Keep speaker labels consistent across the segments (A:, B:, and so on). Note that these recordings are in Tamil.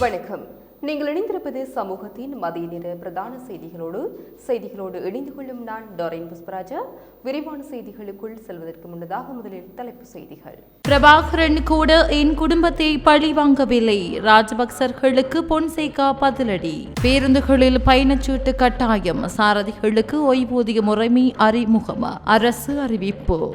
A: வணக்கம். நீங்கள் இணைந்திருப்பது சமூகத்தின் மதிய நேர பிரதான செய்திகளோடு செய்திகளோடு இணைந்து கொள்ளும் நான் டொரைன் புஷ்பராஜா. விரிவான செய்திகளுக்குள் செல்வதற்கு முன்னதாக முதலில் தலைப்பு செய்திகள்.
B: பிரபாகரன் கூட என் குடும்பத்தை பழி வாங்கவில்லை. ராஜபக்சர்களுக்கு பொன்சேகா பதிலடி. பேருந்துகளில் பயணச்சீட்டு கட்டாயம். சாரதிகளுக்கு ஓய்வூதிய முறைமை அறிமுகம். அரசு அறிவிப்பு.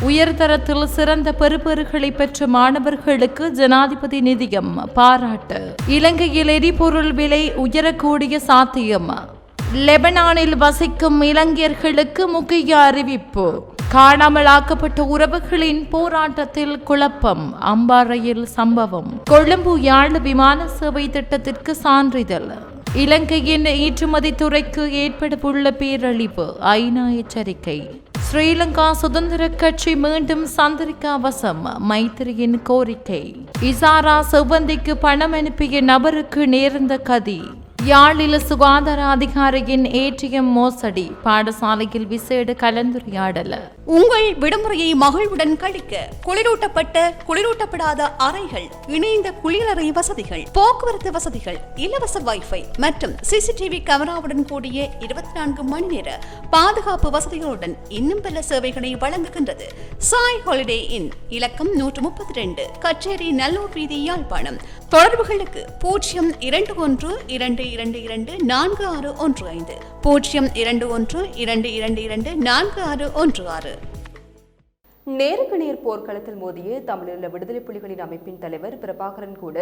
B: உயர்தரத்தில் சிறந்த பெறுபேறுகளை பெற்ற மாணவர்களுக்கு ஜனாதிபதி நிதியம் பாராட்டு. இலங்கையில் எரிபொருள் விலை உயரக்கூடிய சாத்தியம். லெபனானில் வசிக்கும் இளைஞர்களுக்கு முக்கிய அறிவிப்பு. காணாமலாக்கப்பட்ட உறவுகளின் போராட்டத்தில் குழப்பம் அம்பாறையில் சம்பவம். கொழும்பு யாழ் விமான சேவை திட்டத்திற்கு சான்றிதழ். இலங்கையின் ஏற்றுமதி துறைக்கு ஏற்படவுள்ள பேரழிவு ஐநா எச்சரிக்கை. ஸ்ரீலங்கா சுதந்திர கட்சி மீண்டும் சந்திரிக்காவசம் மைத்திரியின் கோரிக்கை. இசாரா செவ்வந்திக்கு பணம் அனுப்பிய நபருக்கு நேர்ந்த கதி. யாழில் சுகாதார அதிகாரியின் ஏடிஎம் மோசடி. பாடசாலையில் விசேட கலந்துரையாடல்.
C: உங்கள் விடுமுறையை மகிழ்வுடன் கழிக்க குளிரூட்டப்பட்ட குளிரூட்டப்படாத அறைகள் இணைந்த குளிரறை வசதிகள் போக்குவரத்து வசதிகள் இலவச வைஃபை மற்றும் சிசிடிவி கேமராவுடன் கூடிய இருபத்தி நான்கு மணி நேர பாதுகாப்பு வசதிகளுடன் இன்னும் பல சேவைகளை வழங்குகின்றது. சாய் ஹாலிடே இன் இலக்கம் நூற்று முப்பத்தி ரெண்டு கச்சேரி நல்லூர் வீதி யாழ்ப்பாணம். தொடர்புகளுக்கு பூஜ்ஜியம் இரண்டு ஒன்று இரண்டு இரண்டு இரண்டு நான்கு ஆறு ஒன்று ஐந்து. பூஜ்ஜியம் இரண்டு ஒன்று இரண்டு இரண்டு இரண்டு நான்கு ஆறு ஒன்று ஆறு.
A: நேருக்கு நேர் போர்க்களத்தில் மோதிய தமிழீழ விடுதலை புலிகளின் அமைப்பின் தலைவர் பிரபாகரன் கூட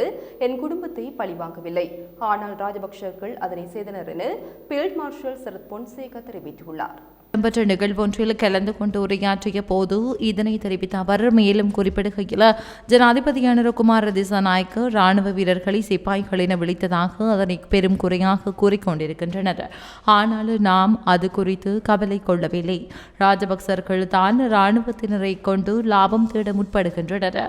A: என் குடும்பத்தை பழிவாங்கவில்லை ஆனால் ராஜபக்சர்கள் அதனை செய்தனர் என பீல்ட் மார்ஷல் சரத் பொன்சேகா தெரிவித்துள்ளார்.
B: இடம்பெற்ற நிகழ்வொன்றில் கலந்து கொண்டு உரையாற்றிய போது இதனை தெரிவித்த அவர் மேலும் குறிப்பிடுகையில் ஜனாதிபதி அனுரகுமார் திசாநாயக்க ராணுவ வீரர்களை சிப்பாய்களின விழித்ததாக அதனை பெரும் குறையாக கூறிக்கொண்டிருக்கின்றனர். ஆனால் நாம் அது குறித்து கவலை கொள்ளவில்லை. ராஜபக்சர்கள் தான் இராணுவத்தினரை கொண்டு லாபம் தேட முற்படுகின்றனர்.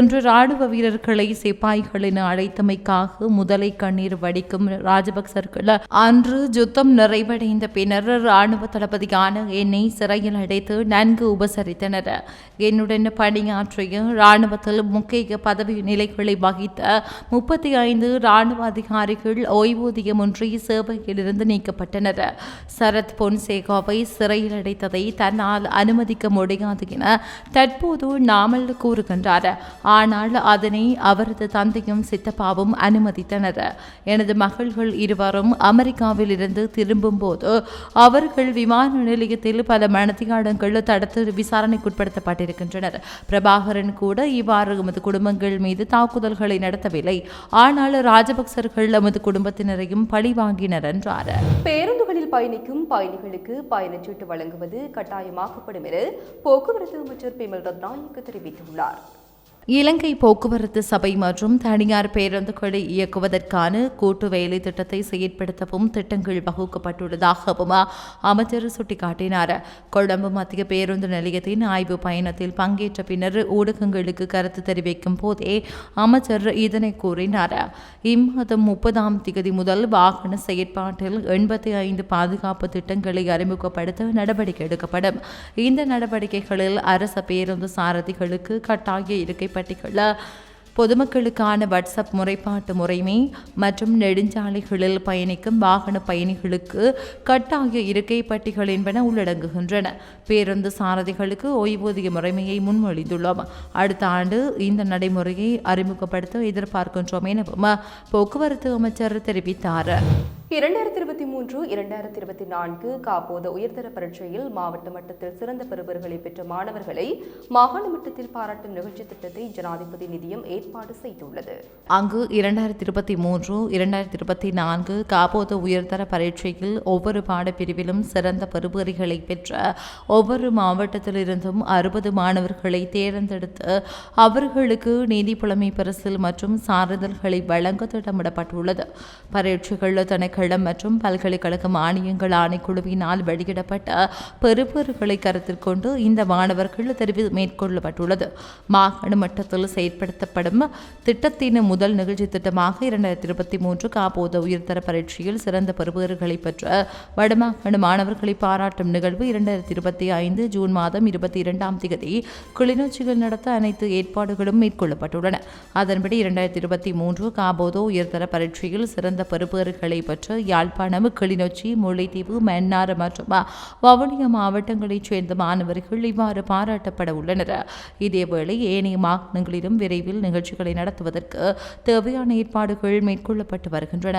B: இன்று ராணுவ வீரர்களை சிப்பாய்களின் அழைத்தமைக்காக முதலை கண்ணீர் வடிக்கும் ராஜபக்சர்கள் அன்று யுத்தம் நிறைவடைந்த பின்னர் ராணுவ தளபதியான என்னை சிறையில் அடைத்து நன்கு உபசரித்தனர். என்னுடன் பணியாற்றிய ராணுவத்தில் முக்கிய பதவி நிலைகளை வகித்த முப்பத்தி ஐந்து ராணுவ அதிகாரிகள் ஓய்வூதியம் ஒன்றிய சேவையிலிருந்து நீக்கப்பட்டனர். சரத் பொன்சேகாவை சிறையில் அடைத்ததை தன்னால் அனுமதிக்க முடியாது என தற்போது நாமல் கூறுகின்றார். ஆனால் அதனை அவரது தந்தையும் சித்தப்பாவும் அனுமதித்தனர். எனது மகள்கள் இருவரும் அமெரிக்காவில் இருந்து திரும்பும் போது அவர்கள் விமான நிலையத்தில் பல மனதிகாடங்கள் தடுத்து விசாரணைக்குட்படுத்தப்பட்டிருக்கின்றனர். பிரபாகரன் கூட இவ்வாறு எமது குடும்பங்கள் மீது தாக்குதல்களை நடத்தவில்லை. ஆனால் ராஜபக்சர்கள் எமது குடும்பத்தினரையும் பழி வாங்கினர் என்றார்.
A: பேருந்துகளில் பயணிக்கும் பயணிகளுக்கு பயணச்சீட்டு வழங்குவது கட்டாயமாக்கப்படும் என போக்குவரத்து அமைச்சர் பிமல் ரத்னாயக்கு தெரிவித்துள்ளார்.
B: இலங்கை போக்குவரத்து சபை மற்றும் தனியார் பேருந்துகளை இயக்குவதற்கான கூட்டு வேலை திட்டத்தை செயற்படுத்தவும் திட்டங்கள் வகுக்கப்பட்டுள்ளதாகவும் அமைச்சர் சுட்டிக்காட்டினார். கொழும்பு மத்திய பேருந்து நிலையத்தின் ஆய்வு பயணத்தில் பங்கேற்ற பின்னர் ஊடகங்களுக்கு கருத்து தெரிவிக்கும் போதே அமைச்சர் இதனை கூறினார். இம்மாதம் முப்பதாம் தேதி முதல் வாகன செயற்பாட்டில் எண்பத்தி ஐந்து பாதுகாப்பு திட்டங்களை அறிமுகப்படுத்த நடவடிக்கை எடுக்கப்படும். இந்த நடவடிக்கைகளில் அரச பேருந்து சாரதிகளுக்கு கட்டாய இருக்கை பட்டிகளை பொதுமக்களுக்கான வாட்ஸ்அப் முறைப்பாட்டு முறைமை மற்றும் நெடுஞ்சாலைகளில் பயணிக்கும் வாகன பயணிகளுக்கு கட்டாய இருக்கை பட்டிகள் என்பன உள்ளடங்குகின்றன. பேருந்து சாரதிகளுக்கு ஓய்வூதிய முறைமையை முன்மொழிந்துள்ளோம். அடுத்த ஆண்டு இந்த நடைமுறையை அறிமுகப்படுத்த எதிர்பார்க்கின்றோம் எனவும் போக்குவரத்து அமைச்சர் தெரிவித்தார்.
A: இரண்டாயிரத்தி இருபத்தி மூன்று இரண்டாயிரத்தி இருபத்தி நான்கு காப்போத உயர்தர பரீட்சையில் மாவட்ட மட்டத்தில் சிறந்த பெறுபர்களை பெற்ற மாணவர்களை மாகாண மட்டத்தில் பாராட்டும் நிகழ்ச்சி திட்டத்தை ஜனாதிபதி நிதியம் ஏற்பாடு செய்துள்ளது.
B: அங்கு இரண்டாயிரத்தி இருபத்தி மூன்று இரண்டாயிரத்தி இருபத்தி நான்கு காப்போத உயர்தர பரீட்சையில் ஒவ்வொரு பாடப்பிரிவிலும் சிறந்த பெறுபேறுகளை பெற்ற ஒவ்வொரு மாவட்டத்திலிருந்தும் அறுபது மாணவர்களை தேர்ந்தெடுத்து அவர்களுக்கு நீதி புலமை பரிசில் மற்றும் சான்றிதழ்களை வழங்க திட்டமிடப்பட்டுள்ளது. பரீட்சைகள் தனக்கு பல்கலைக்கழகம் மற்றும் பல்கலைக்கழக மானியங்கள் ஆணைக்குழுவினால் வெளியிடப்பட்ட பெறுபேறுகளை கருத்தில் கொண்டு இந்த மாணவர்கள் தெரிவு மேற்கொள்ளப்பட்டுள்ளது. மாகாண மட்டத்தில் செயற்படுத்தப்படும் திட்டத்தின் முதல் நிகழ்ச்சி திட்டமாக இரண்டாயிரத்தி இருபத்தி மூன்று காப்போத உயர்தர பரீட்சையில் சிறந்த பெறுபேறுகளை பெற்ற வடமாகாண மாணவர்களை பாராட்டும் நிகழ்வு இரண்டாயிரத்தி இருபத்தி ஐந்து ஜூன் மாதம் இருபத்தி இரண்டாம் தேதி கிளிநொச்சியில் நடத்த அனைத்து ஏற்பாடுகளும் மேற்கொள்ளப்பட்டுள்ளன. அதன்படி இரண்டாயிரத்தி இருபத்தி மூன்று காபோதோ உயர்தர பரீட்சையில் சிறந்த பெறுபேறுகளை பெற்ற யாழ்ப்பாணம் கிளிநொச்சி முல்லைத்தீவு மன்னார் மற்றும் வவுனியா மாவட்டங்களைச் சேர்ந்த மாணவர்கள் இவ்வாறு பாராட்டப்பட உள்ளனர். இதேவேளை ஏனைய மாகாணங்களிலும் விரைவில் நிகழ்ச்சிகளை நடத்துவதற்கு தேவையான ஏற்பாடுகள் மேற்கொள்ளப்பட்டு வருகின்றன.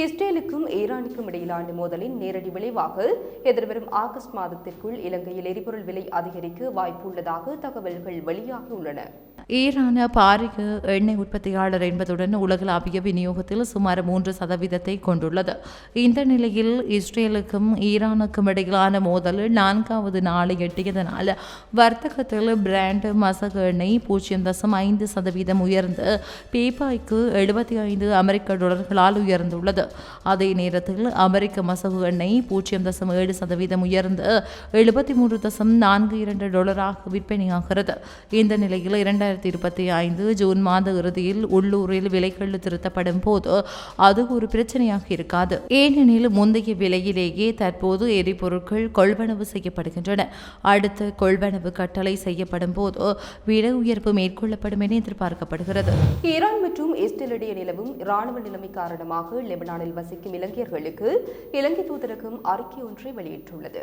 A: இஸ்ரேலுக்கும் ஈரானுக்கும் இடையிலான மோதலின் நேரடி விளைவாக எதிர்வரும் ஆகஸ்ட் மாதத்திற்குள் இலங்கையில் எரிபொருள் விலை அதிகரிக்க வாய்ப்பு உள்ளதாக தகவல்கள் வெளியாகியுள்ளன
B: ஈரான பாரிய எண்ணெய் உற்பத்தியாளர் என்பதுடன் உலகளாவிய விநியோகத்தில் சுமார் மூன்று சதவீதத்தை கொண்டுள்ளது. இந்த நிலையில் இஸ்ரேலுக்கும் ஈரானுக்கும் இடையிலான மோதல் நான்காவது நாளை எட்டியதனால் வர்த்தகத்தில் பிராண்ட் மசகு எண்ணெய் பூஜ்ஜியம் தசம் ஐந்து சதவீதம் உயர்ந்து பீபாய்க்கு எழுபத்தி ஐந்து அமெரிக்க டாலர்களால் உயர்ந்துள்ளது. அதே நேரத்தில் அமெரிக்க மசகு எண்ணெய் பூஜ்ஜியம் தசம் ஏழு சதவீதம் உயர்ந்து எழுபத்தி மூன்று தசம் நான்கு இரண்டு டாலராக விற்பனையாகிறது. இந்த நிலையில் இரண்டாயிரத்தி இருபத்தி ஐந்து ஜூன் மாத இறுதியில் உள்ளூரில் விலைகள் திருத்தப்படும் போது அது ஒரு பிரச்சனையாக இருக்காது. ஏனெனில் முந்தைய விலையிலேயே தற்போது எரிபொருட்கள் கொள்வனவு செய்யப்படுகின்றன. அடுத்த கொள்வனவு கட்டளை செய்யப்படும் போது விலை உயர்வு மேற்கொள்ளப்படும் என எதிர்பார்க்கப்படுகிறது.
A: ஈரான் மற்றும் இஸ்ரேல் இடையே நிலவும் இராணுவ நிலைமை காரணமாக லெபனானில் வசிக்கும் இலங்கையர்களுக்கு இலங்கை தூதரகம் அறிக்கை ஒன்றை வெளியிட்டுள்ளது.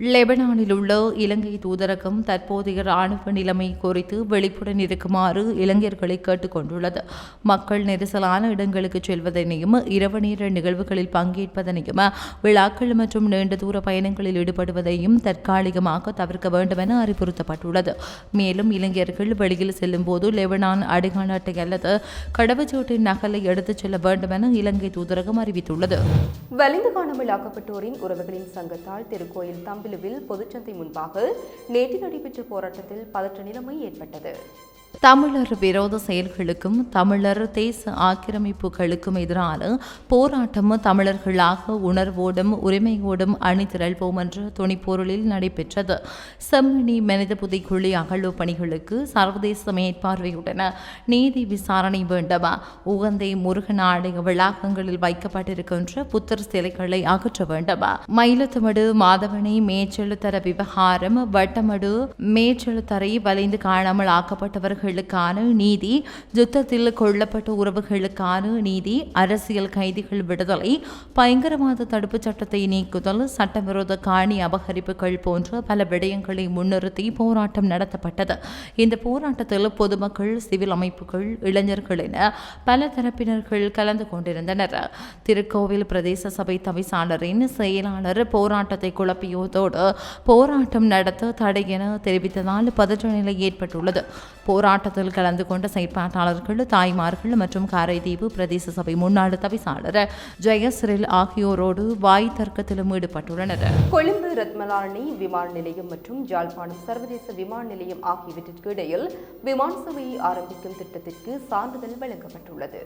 B: லெபனானில் உள்ள இலங்கை தூதரகம் தற்போதைய இராணுவ நிலைமை குறித்து வெளிப்புடன் இருக்குமாறு இளைஞர்களை கேட்டுக்கொண்டுள்ளது. மக்கள் நெரிசலான இடங்களுக்கு செல்வதனையும் இரவு நேர நிகழ்வுகளில் பங்கேற்பதனையும் விழாக்கள் மற்றும் நீண்ட தூர பயணங்களில் ஈடுபடுவதையும் தற்காலிகமாக தவிர்க்க வேண்டும் என அறிவுறுத்தப்பட்டுள்ளது. மேலும் இளைஞர்கள் வெளியில் செல்லும் போது லெபனான் அடையாள அட்டை அல்லது கடவுச்சோட்டின் நகலை எடுத்துச் செல்ல வேண்டும் என இலங்கை தூதரகம் அறிவித்துள்ளது.
A: வலிந்து காணாமல் ஆக்கப்பட்டோரின் உறவுகளின் சங்கத்தால் திருக்கோயில் மாம்பிலுவில் பொதுச்சந்தை முன்பாக நேற்று நடைபெற்ற போராட்டத்தில் பதற்ற நிலைமை ஏற்பட்டது.
B: தமிழர் விரோத செயல்களுக்கும் தமிழர் தேச ஆக்கிரமிப்புகளுக்கும் எதிரான போராட்டம் தமிழர்களாக உணர்வோடும் உரிமையோடும் அணிதிரள்வோம் என்ற துணிப்பொருளில் நடைபெற்றது. செம்மணி மனித புதைக்குழி அகழ்வு பணிகளுக்கு சர்வதேச மேற்பார்வையுடன் நீதி விசாரணை வேண்டுமா உகந்தை முருகன் ஆலய வளாகங்களில் வைக்கப்பட்டிருக்கின்ற புத்தர் சிலைகளை அகற்ற வேண்டுமா மயிலத்தமடு மாதவனை மேய்ச்செழுத்தர விவகாரம் வட்டமடு மேய்ச்செழுத்தரை வலைந்து காணாமல் ஆக்கப்பட்டவர்கள் ஆக்கப்பட்டவர்களுக்கான நீதி யுத்தத்தில் கொல்லப்பட்ட உறவுகளுக்கான நீதி அரசியல் கைதிகள் விடுதலை பயங்கரவாத தடுப்புச் சட்டத்தை நீக்குதல் சட்டவிரோத காணி அபகரிப்புகள் போன்ற பல விடயங்களை முன்னிறுத்தி போராட்டம் நடத்தப்பட்டது. இந்த போராட்டத்தில் பொதுமக்கள் சிவில் அமைப்புகள் இளைஞர்கள் என பல தரப்பினர்கள் கலந்து கொண்டிருந்தனர். திருக்கோவில் பிரதேச சபை தவிசாளரின் செயலாளர் போராட்டத்தை குழப்பியதோடு போராட்டம் நடத்த தடை என தெரிவித்ததால் பதற்ற நிலை ஏற்பட்டுள்ளது போராட்டத்தில் கலந்து கொண்ட செயற்பாட்டாளர்கள் தாய்மார்கள் மற்றும் காரைதீவு பிரதேச சபை முன்னாள் தவிசாளர் ஜெயஸ்ரில் ஆகியோரோடு வாய் தர்க்கத்திலும் ஈடுபட்டுள்ளனர்.
A: கொழும்பு ரத்மலானி விமான நிலையம் மற்றும் ஜாழ்ப்பாணம் சர்வதேச விமான நிலையம் ஆகியவற்றிற்கு இடையில் விமான சேவையை ஆரம்பிக்கும் திட்டத்திற்கு சான்றிதழ் வழங்கப்பட்டுள்ளது.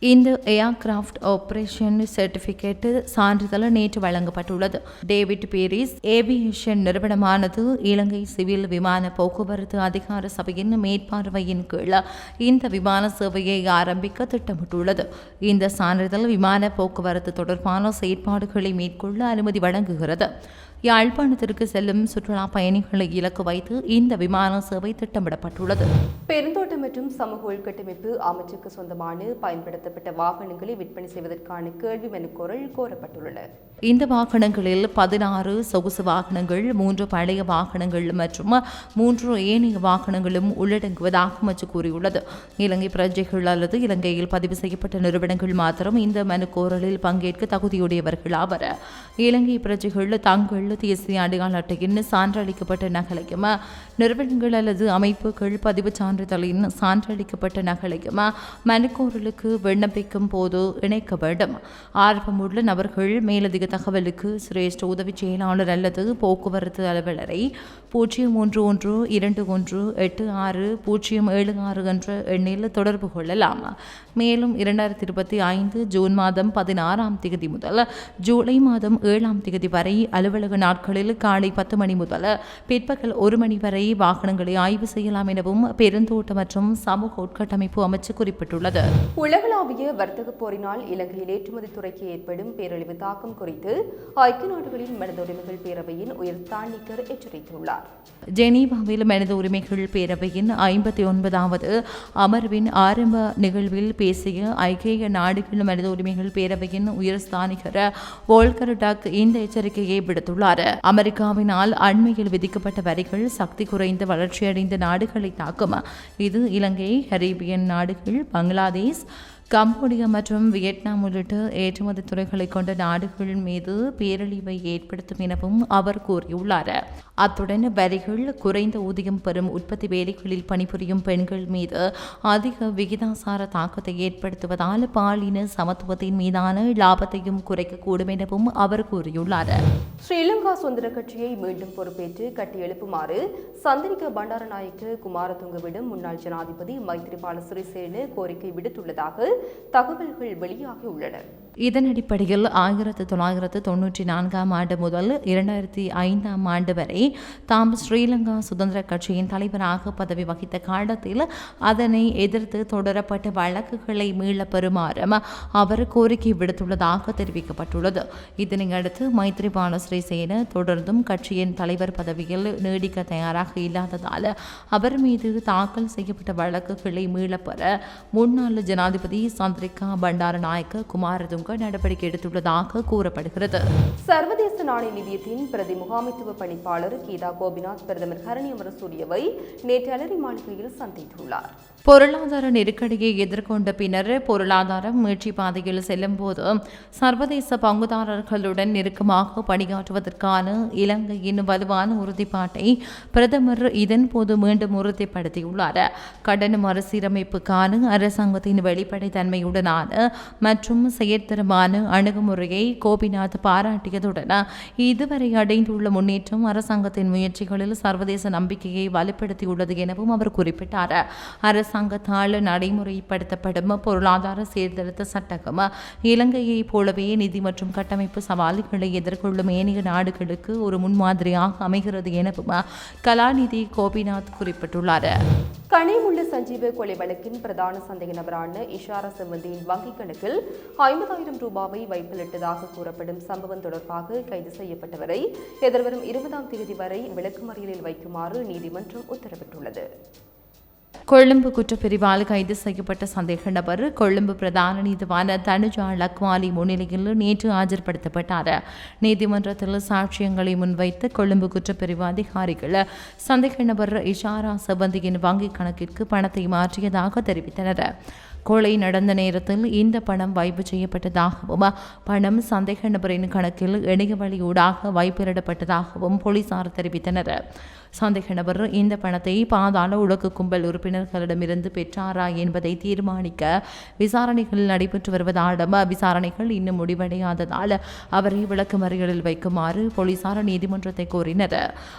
B: இந்த ஏர்கிராஃப்ட் ஆபரேஷன் சர்டிபிகேட் சான்றிதழ் நேற்று வழங்கப்பட்டுள்ளது. டேவிட் பீரிஸ் ஏவியேஷன் நிறுவனமானது இலங்கை சிவில் விமான போக்குவரத்து அதிகார சபையின் மேற்பார்வையின் கீழ் இந்த விமான சேவையை ஆரம்பிக்க திட்டமிட்டுள்ளது. இந்த சான்றிதழ் விமான போக்குவரத்து தொடர்பான செயற்பாடுகளை மேற்கொள்ள அனுமதி வழங்குகிறது. யாழ்ப்பாணத்திற்கு செல்லும் சுற்றுலா பயணிகளை இலக்கு வைத்து இந்த விமான சேவை திட்டமிடப்பட்டுள்ளது.
A: மற்றும் சமூக உள்கட்டமைப்பு அமைச்சுக்கு சொந்தமான பயன்படுத்தப்பட்ட வாகனங்களை விற்பனை செய்வதற்கான கேள்வி மனு கோரல் கோரப்பட்டுள்ளன
B: இந்த வாகனங்களில் பதினாறு சொகுசு வாகனங்கள் மூன்று பழைய வாகனங்கள் மற்றும் மூன்று ஏனைய வாகனங்களும் உள்ளடங்குவதாக மச்சு கூறியுள்ளது. இலங்கை பிரஜைகள் அல்லது இலங்கையில் பதிவு செய்யப்பட்ட நிறுவனங்கள் மாத்திரம் இந்த மனுக்கோரலில் பங்கேற்க தகுதியுடையவர்கள் ஆவர். இலங்கை பிரஜைகள் தங்கள் தேசிய அடையாள அட்டையின் சான்றளிக்கப்பட்ட நகலையும் நிறுவனங்கள் அல்லது அமைப்புகள் பதிவுச் சான்றிதழின் சான்றளிக்கப்பட்ட நகலையும் மனுக்கோரலுக்கு விண்ணப்பிக்கும் போது இணைக்க வேண்டும். ஆர்வமுள்ள நபர்கள் மேலதிக தகவலுக்கு சிரேஷ்ட உதவி செயலாளர் அல்லது போக்குவரத்து அலுவலரை பூஜ்ஜியம் ஒன்று ஒன்று இரண்டு ஒன்று எட்டு ஆறு பூஜ்ஜியம் ஏழு ஆறு என்ற எண்ணில் தொடர்பு கொள்ளலாம். மேலும் இரண்டாயிரத்தி இருபத்தி ஐந்து ஜூன் மாதம் பதினாறாம் தேதி முதல் ஜூலை மாதம் ஏழாம் தேதி வரை அலுவலக நாட்களில் காலை பத்து மணி முதல் பிற்பகல் ஒரு மணி வரை வாகனங்களை ஆய்வு செய்யலாம் எனவும் பெருந்தோட்ட மற்றும் சமூக உட்கட்டமைப்பு அமைச்சு குறிப்பிட்டுள்ளது.
A: உலகளாவிய வர்த்தக போரினால் இலங்கையில் ஏற்றுமதி துறைக்கு ஏற்படும் பேரழிவு தாக்கம் குறித்து ஐக்கிய நாடுகளின் மனித உரிமைகள் பேரவையின் உயர் தாண்டிக்கர் எச்சரித்துள்ளார்.
B: ஜெனீவாவில் மனித உரிமைகள் பேரவையின் ஐம்பத்தி ஒன்பதாவது அமர்வின் ஆரம்ப நிகழ்வில் பேசிய ஐக்கிய நாடுகள் மனித உரிமைகள் பேரவையின் உயர் ஸ்தானிகர் வோல்கர் டக் இந்த எச்சரிக்கையை விடுத்துள்ளார். அமெரிக்காவினால் அண்மையில் விதிக்கப்பட்ட வரிகள் சக்தி குறைந்த வளர்ச்சியடைந்த நாடுகளை தாக்கும். இது இலங்கை கரீபியன் நாடுகள் பங்களாதேஷ் கம்போடியா மற்றும் வியட்நாம் உள்ளிட்ட ஏற்றுமதி துறைகளை கொண்ட நாடுகள் மீது பேரழிவை ஏற்படுத்தும் எனவும் அவர் கூறியுள்ளார். அத்துடன் வரிகள் குறைந்த ஊதியம் பெறும் உற்பத்தி வேலைகளில் பணிபுரியும் பெண்கள் மீது அதிக விகிதாசார தாக்கத்தை ஏற்படுத்துவதால் பாலின சமத்துவத்தின் மீதான லாபத்தையும் குறைக்கக்கூடும் எனவும் அவர் கூறியுள்ளார்.
A: ஸ்ரீலங்கா சுதந்திர கட்சியை மீண்டும் பொறுப்பேற்று கட்டியெழுப்புமாறு சந்திரிக பண்டாரநாயக்க குமாரதுங்கவிடம் முன்னாள் ஜனாதிபதி மைத்ரிபால சிறிசேன கோரிக்கை விடுத்துள்ளதாக தகவல்கள் வெளியாகியுள்ளன
B: இதன் அடிப்படையில் ஆயிரத்து தொள்ளாயிரத்து தொன்னூற்றி நான்காம் ஆண்டு முதல் இரண்டாயிரத்தி ஐந்தாம் ஆண்டு வரை தாம் ஸ்ரீலங்கா சுதந்திர கட்சியின் தலைவராக பதவி வகித்த காலத்தில் அதனை எதிர்த்து தொடரப்பட்ட வழக்குகளை மீளப் பெறுமாறும் அவர் கோரிக்கை விடுத்துள்ளதாக தெரிவிக்கப்பட்டுள்ளது. இதனையடுத்து மைத்ரிபால ஸ்ரீசேன தொடர்ந்தும் கட்சியின் தலைவர் பதவியில் நீடிக்க தயாராக இல்லாததால் அவர் மீது தாக்கல் செய்யப்பட்ட வழக்குகளை மீளப்பெற முன்னாள் ஜனாதிபதி சந்திரிகா பண்டாரநாயக்க குமாரதுங்க நடவடிக்கை எடுத்துள்ளதாக கூறப்படுகிறது.
A: சர்வதேச நாணய நிதியத்தின் பிரதி முகாமைத்துவ பணிப்பாளர் கீதா கோபிநாத் பிரதமர் ஹரணி அமரசூரியவை நேற்று அலரி மாளிகையில் சந்தித்துள்ளார்.
B: பொருளாதார நெருக்கடியை எதிர்கொண்ட பின்னர் பொருளாதாரம் மீட்சி பாதையில் செல்லும்போது சர்வதேச பங்குதாரர்களுடன் நெருக்கமாக பணியாற்றுவதற்கான இலங்கையின் வலுவான உறுதிப்பாட்டை பிரதமர் இதன்போது மீண்டும் உறுதிப்படுத்தியுள்ளார். கடன் மறுசீரமைப்புக்கான அரசாங்கத்தின் வெளிப்படைத்தன்மையுடனான மற்றும் செயற்திறமான அணுகுமுறையை கோபிநாத் பாராட்டியதுடன் இதுவரை அடைந்துள்ள முன்னேற்றம் அரசாங்கத்தின் முயற்சிகளில் சர்வதேச நம்பிக்கையை வலுப்படுத்தியுள்ளது எனவும் அவர் குறிப்பிட்டார். அரசாங்க அரசாங்கத்தால் நடைமுறைப்படுத்தப்படும் பொருளாதார சீர்திருத்த சட்டகம். இலங்கையைப் போலவே நிதி மற்றும் கட்டமைப்பு சவால்களை எதிர்கொள்ளும் ஏனைய நாடுகளுக்கு ஒரு முன்மாதிரியாக அமைகிறது எனவும் கலாநிதி கோபிநாத் குறிப்பிட்டுள்ளார்.
A: கனிமுள்ள சஞ்சீவ கொலை வழக்கின் பிரதான சந்தேக நபரான இஷாரா செவ்வந்தியின் வங்கிக் கணக்கில் ஐம்பதாயிரம் ரூபாவை வைப்பிலிட்டதாக கூறப்படும் சம்பவம் தொடர்பாக கைது செய்யப்பட்டவரை எதிர்வரும் இருபதாம் தேதி வரை விளக்குமறியலில் வைக்குமாறு நீதிமன்றம் உத்தரவிட்டுள்ளது.
B: கொழும்பு குற்றப்பிரிவால் கைது செய்யப்பட்ட சந்தேக நபர் கொழும்பு பிரதான நீதிவான தனுஜா லக்வாலி முன்னிலையில் நேற்று ஆஜர்படுத்தப்பட்டார். நீதிமன்றத்தில் சாட்சியங்களை முன்வைத்து கொழும்பு குற்றப்பிரிவு அதிகாரிகள் சந்தேக நபர் இஷாரா செவந்தியின் வங்கிக் கணக்கிற்கு பணத்தை மாற்றியதாக தெரிவித்தனர். கொலை நடந்த நேரத்தில் இந்த பணம் வைப்பு செய்யப்பட்டதாகவும் பணம் சந்தேக நபரின் கணக்கில் இணைய வழியூடாக வைப்பிடப்பட்டதாகவும் போலீசார் தெரிவித்தனர். சந்தேக நபர் இந்த பணத்தை பாதாள உலக கும்பல் உறுப்பினர்களிடமிருந்து பெற்றாரா என்பதை தீர்மானிக்க விசாரணைகள் நடைபெற்று வருவதாலும் விசாரணைகள் இன்னும் முடிவடையாததால் அவரை விளக்குமறியலில் வைக்குமாறு போலீசார் நீதிமன்றத்தை கோரினர்.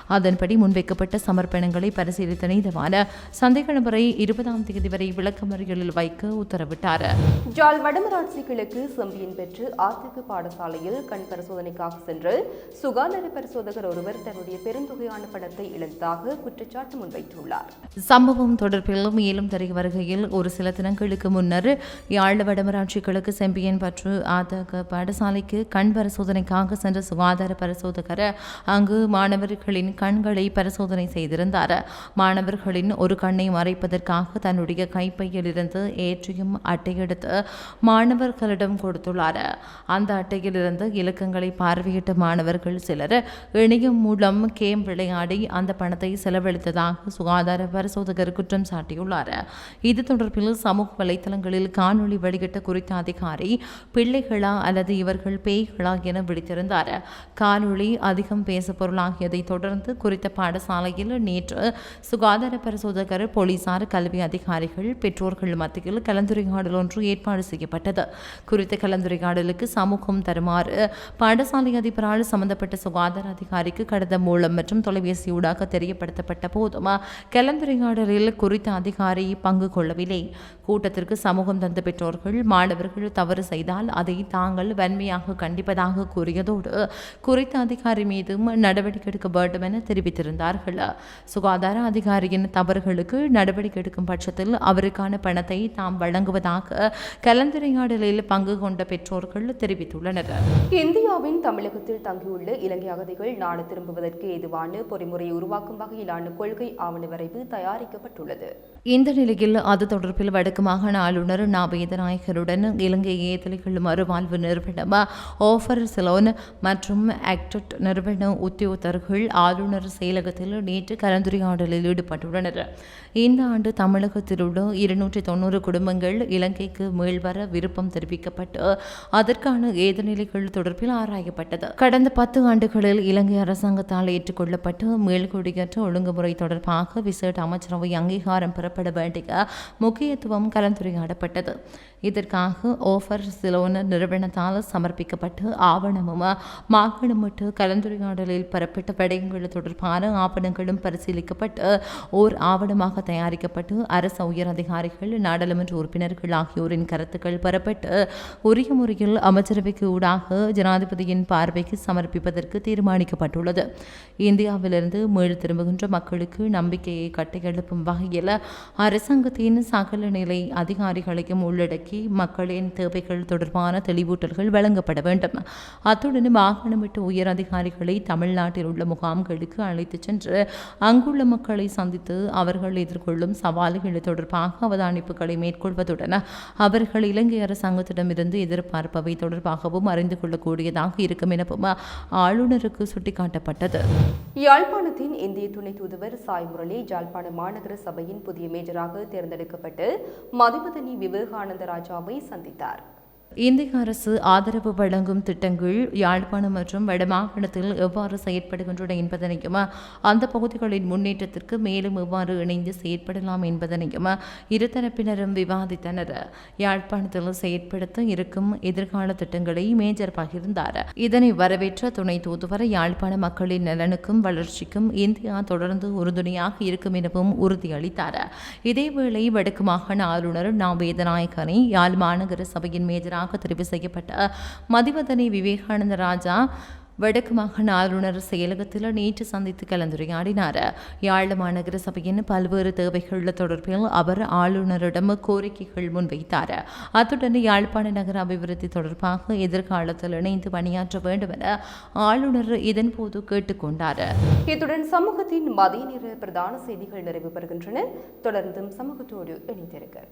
B: அதன்படி முன்வைக்கப்பட்ட சமர்ப்பணங்களை பரிசீலித்த நீதிவான சந்தேக நபரை இருபதாம் தேதி வரை விளக்குமறியலில் வைக்க உத்தரவிட்டார்.
A: ஜால் வடமராட்சி கிழக்கு செம்பியன் பெற்று ஆத்திக்கு பாடசாலையில் கண் பரிசோதனைக்காக சென்று சுகாதார பரிசோதகர் ஒருவர் தன்னுடைய பெருந்தொகையான பணத்தை இழந்ததாக குற்றச்சாட்டு முன்வைத்துள்ளார்.
B: சம்பவம் தொடர்பில் மேலும் தெரிய வருகையில் ஒரு சில தினங்களுக்கு முன்னர் யாழ் வடமராட்சி கிழக்கு செம்பியன் பற்று ஆதக பாடசாலைக்கு கண் பரிசோதனைக்காக சென்ற சுகாதார பரிசோதகர் அங்கு மாணவர்களின் கண்களை பரிசோதனை செய்திருந்தார். மாணவர்களின் ஒரு கண்ணை மறைப்பதற்காக தன்னுடைய கைப்பையில் இருந்து அட்டையெடுத்து மாணவர்களிடம் கொடுத்துள்ளார். அந்த அட்டையிலிருந்து இலக்கங்களை பார்வையிட்ட மாணவர்கள் சிலர் இணையம் மூலம் கேம் விளையாடி அந்த பணத்தை செலவழித்ததாக சுகாதார பரிசோதகர் குற்றம் சாட்டியுள்ளார். இது தொடர்பில் சமூக வலைதளங்களில் காணொலி வெளியிட்ட குறித்த அதிகாரி பிள்ளைகளா அல்லது இவர்கள் பேய்களா என விடுத்திருந்தார் காணொலி அதிகம் பேச பொருளாகியதை தொடர்ந்து குறித்த பாடசாலையில் நேற்று சுகாதார பரிசோதகர் போலீசார் கல்வி அதிகாரிகள் பெற்றோர்கள் மத்தியில் கலந்துரையாடல் ஒன்று ஏற்பாடு செய்யப்பட்டது. குறித்த கலந்துரையாடலுக்கு சமூகம் தருமாறு பாடசாலை அதிபரால் சம்பந்தப்பட்ட சுகாதார அதிகாரிக்கு கடந்த மூலம் மற்றும் தொலைபேசியூடாக தெரியப்படுத்தப்பட்ட போதும் கலந்துரையாடலில் குறித்த அதிகாரி பங்கு கொள்ளவில்லை. கூட்டத்திற்கு சமூகம் தந்த பெற்றோர்கள் மாணவர்கள் தவறு செய்தால் அதை தாங்கள் வன்மையாக கண்டிப்பதாக கூறியதோடு குறித்த அதிகாரி மீதும் நடவடிக்கை எடுக்க வேண்டும் என தெரிவித்திருந்தார்கள். சுகாதார அதிகாரியின் தவறுகளுக்கு நடவடிக்கை எடுக்கும் பட்சத்தில் அவருக்கான பணத்தை தாம் வழங்குவதாக கலந்துரையாடலில் பங்கு கொண்ட பெற்றோர்கள் தெரிவித்துள்ளனர்.
A: இந்தியாவின் தமிழகத்தில் தங்கியுள்ள இலங்கை அகதிகள் நாடு திரும்புவதற்கு ஏதுவான பொறிமுறையை உருவாக்கும் வகையிலான கொள்கை ஆவண வரைவு தயாரிக்கப்பட்டுள்ளது.
B: இந்த நிலையில் அது தொடர்பில் வடக்கு மாகாண ஆளுநர் நா வேதநாயகருடன் இலங்கை ஏதலிகள் மறுவாழ்வு நிறுவனம் ஓஃபர் சிலோன் மற்றும் ஆக்டட் நிறுவன உத்தியோகத்தர்கள் ஆளுநர் செயலகத்தில் நேற்று கலந்துரையாடலில் ஈடுபட்டுள்ளனர். இந்த ஆண்டு தமிழகத்தில் உள்ள இருநூற்றி தொண்ணூறு குடும்பங்கள் இலங்கைக்கு மீள்வர விருப்பம் தெரிவிக்கப்பட்டு அதற்கான ஏதநிலைகள் தொடர்பில் ஆராயப்பட்டது. கடந்த பத்து ஆண்டுகளில் இலங்கை அரசாங்கத்தால் ஏற்றுக்கொள்ளப்பட்டு மேல்கு குடியேற்ற ஒழுங்குமுறை தொடர்பாக விசேட அமைச்சரவை அங்கீகாரம் பெறப்பட வேண்டிய முக்கியத்துவம் கலந்துரையாடப்பட்டது. இதற்காக ஓஃபர் சிலோன நிறுவனத்தால் சமர்ப்பிக்கப்பட்ட ஆவணமும் மாகாணமட்டு கலந்துரையாடலில் பெறப்பட்ட விடயங்கள் தொடர்பான ஆவணங்களும் பரிசீலிக்கப்பட்டு ஓர் ஆவணமாக தயாரிக்கப்பட்டு அரசு உயர் அதிகாரிகள் நாடாளுமன்ற உறுப்பினர்கள் ஆகியோரின் கருத்துக்கள் பெறப்பட்டு உரிய முறையில் அமைச்சரவைக்கு ஊடாக ஜனாதிபதியின் பார்வைக்கு சமர்ப்பிப்பதற்கு தீர்மானிக்கப்பட்டுள்ளது. இந்தியாவிலிருந்து மீள் திரும்புகின்ற மக்களுக்கு நம்பிக்கையை கட்டியெழுப்பும் வகையில் அரசாங்கத்தின் சகல நிலை அதிகாரிகளையும் உள்ளடக்கி மக்களின் தேவைகள் தொடர்பான தெளிவூட்டல்கள் வழங்கப்பட வேண்டும். அத்துடன் வாகனமிட்டு உயர் அதிகாரிகளை தமிழ்நாட்டில் உள்ள முகாம்களுக்கு அழைத்துச் சென்று அங்குள்ள மக்களை சந்தித்து அவர்கள் எதிர்கொள்ளும் சவால்கள் தொடர்பாக அவதானிப்புகளை மேற்கொள்வதுடன் அவர்கள் இலங்கை அரசாங்கத்திடமிருந்து எதிர்பார்ப்பவை தொடர்பாகவும் அறிந்து கொள்ளக்கூடியதாக இருக்கும் எனவும் ஆளுநருக்கு சுட்டிக்காட்டப்பட்டது.
A: யாழ்ப்பாணத்தின் இந்திய துணை தூதுவர் சாய் முரளி ஜாழ்ப்பாண மாநகர சபையின் புதிய மேஜராக தேர்ந்தெடுக்கப்பட்டு மதிபதனி விவேகானந்த ராஜாவை சந்தித்தார்.
B: இந்திய அரசு ஆதரவு வழங்கும் திட்டங்கள் யாழ்ப்பாணம் மற்றும் வடமாகாணத்தில் எவ்வாறு செயற்படுகின்றன என்பதனையும் அந்த பகுதிகளின் முன்னேற்றத்திற்கு மேலும் எவ்வாறு இணைந்து செயற்படலாம் என்பதனையும் இருதரப்பினரும் விவாதித்தனர். யாழ்ப்பாணத்தில் செயற்படுத்த இருக்கும் எதிர்கால திட்டங்களை மேஜர் பகிர்ந்தார். இதனை வரவேற்ற துணை தூதுவர் யாழ்ப்பாண மக்களின் நலனுக்கும் வளர்ச்சிக்கும் இந்தியா தொடர்ந்து உறுதுணையாக இருக்கும் எனவும் உறுதியளித்தார். இதேவேளை வடக்கு மாகாண ஆளுநர் நா வேதநாயகனை யாழ் மாநகர சபையின் மேஜராக தெரிவு செய்யப்பட்ட மதிவதனை விவேகானந்த ராஜா வடக்கு மாகாண ஆளுநர் செயலகத்தில் நேற்று சந்தித்து கலந்துரையாடினார். யாழ் மாநகர சபையின் பல்வேறு தேவைகள் தொடர்பில் அவர் ஆளுநரிடம் கோரிக்கைகள் முன்வைத்தார். அத்துடன் யாழ்ப்பாண நகர அபிவிருத்தி தொடர்பாக எதிர்காலத்தில் இணைந்து பணியாற்ற வேண்டும் என ஆளுநர் இதன்போது கேட்டுக்கொண்டார்.
A: இத்துடன் சமூகத்தின் மதிய நேர பிரதான செய்திகள் நிறைவு பெறுகின்றன. தொடர்ந்தும் சமூகத்தோடு இணைந்திருக்கிறார்